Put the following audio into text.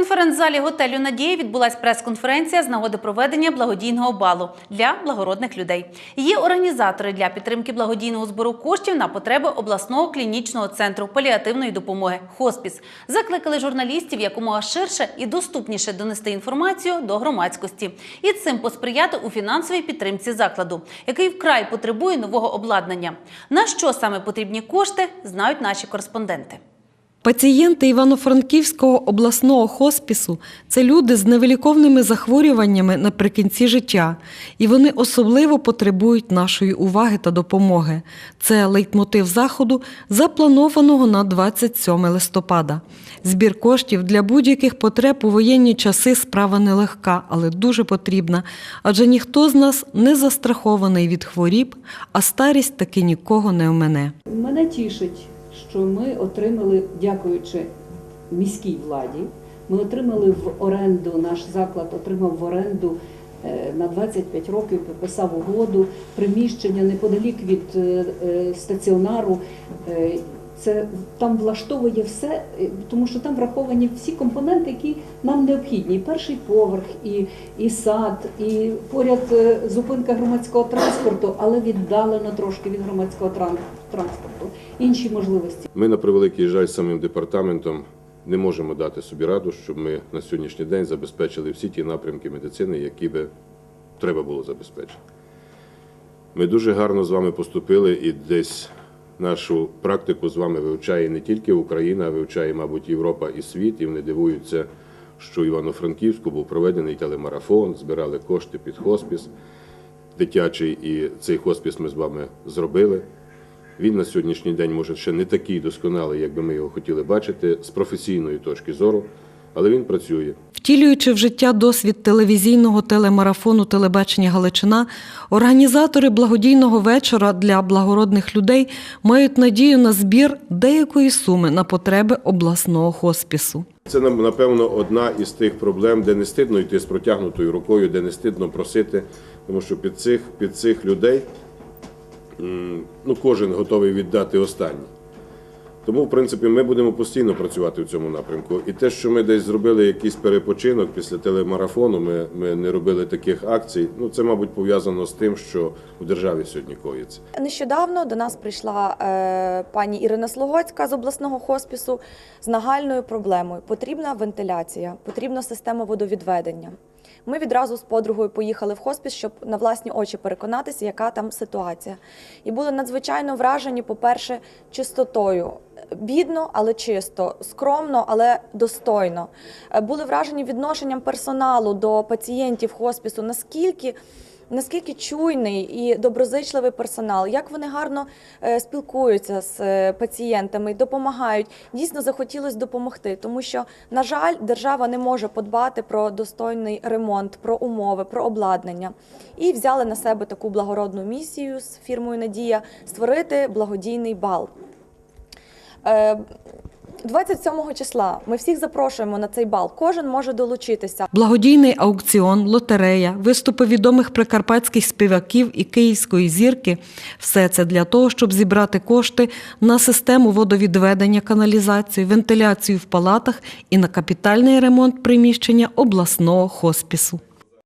конференц-залі готелю Надія відбулася прес-конференція з нагоди проведення благодійного балу для благородних людей. Її організатори для підтримки благодійного збору коштів на потреби обласного клінічного центру паліативної допомоги хоспіс закликали журналістів якомога ширше і доступніше донести інформацію до громадськості і цим посприяти у фінансовій підтримці закладу, який вкрай потребує нового обладнання. На що саме потрібні кошти, знають наші кореспонденти. Пацієнти Івано-Франківського обласного хоспісу це люди з невиліковними захворюваннями наприкінці життя, і вони особливо потребують нашої уваги та допомоги. Це лейтмотив заходу, запланованого на 27 листопада. Збір коштів для будь-яких потреб у воєнні часи справа нелегка, але дуже потрібна, адже ніхто з нас не застрахований від хворіб, а старість таки нікого не омине. Мене тішить, що ми отримали, дякуючи міській владі, ми отримали в оренду, наш заклад отримав в оренду е, на 25 років, підписав угоду, приміщення неподалік від е, е, стаціонару. Це там влаштовує все, е, тому що там враховані всі компоненти, які нам необхідні. І перший поверх, і, і сад, і поряд е, зупинка громадського транспорту, але віддалено трошки від громадського транспорту. Інші можливості. Ми на превеликий жаль самим департаментом не можемо дати собі раду, щоб ми на сьогоднішній день забезпечили всі ті напрямки медицини, які би треба було забезпечити. Ми дуже гарно з вами поступили і десь нашу практику з вами вивчає не тільки Україна, а вивчає, мабуть, Європа і світ, і вони дивуються, що Івано-Франківську був проведений телемарафон, збирали кошти під хоспіс дитячий, і цей хоспіс ми з вами зробили. Він на сьогоднішній день може ще не такий досконалий, як би ми його хотіли бачити з професійної точки зору, але він працює. Втілюючи в життя досвід телевізійного телемарафону Телебачення Галичина, організатори благодійного вечора для благородних людей мають надію на збір деякої суми на потреби обласного хоспісу. Це напевно одна із тих проблем, де не стидно йти з протягнутою рукою, де не стидно просити, тому що під цих, під цих людей ну, кожен готовий віддати останнє. Тому, в принципі, ми будемо постійно працювати в цьому напрямку. І те, що ми десь зробили якийсь перепочинок після телемарафону, ми, ми не робили таких акцій. Ну, це, мабуть, пов'язано з тим, що в державі сьогодні коїться. Нещодавно до нас прийшла е, пані Ірина Слугоцька з обласного хоспісу з нагальною проблемою. Потрібна вентиляція, потрібна система водовідведення. Ми відразу з подругою поїхали в хоспіс, щоб на власні очі переконатися, яка там ситуація. І були надзвичайно вражені, по-перше, чистотою. Бідно, але чисто, скромно, але достойно. Е, Були вражені відношенням персоналу до пацієнтів хоспісу, наскільки наскільки чуйний і доброзичливий персонал, як вони гарно е, спілкуються з е, пацієнтами, допомагають. Дійсно захотілося допомогти, тому що, на жаль, держава не може подбати про достойний ремонт, про умови, про обладнання. І взяли на себе таку благородну місію з фірмою Надія створити благодійний бал. Е, 27 числа ми всіх запрошуємо на цей бал. Кожен може долучитися. Благодійний аукціон, лотерея, виступи відомих прикарпатських співаків і київської зірки все це для того, щоб зібрати кошти на систему водовідведення, каналізацію, вентиляцію в палатах і на капітальний ремонт приміщення обласного хоспісу.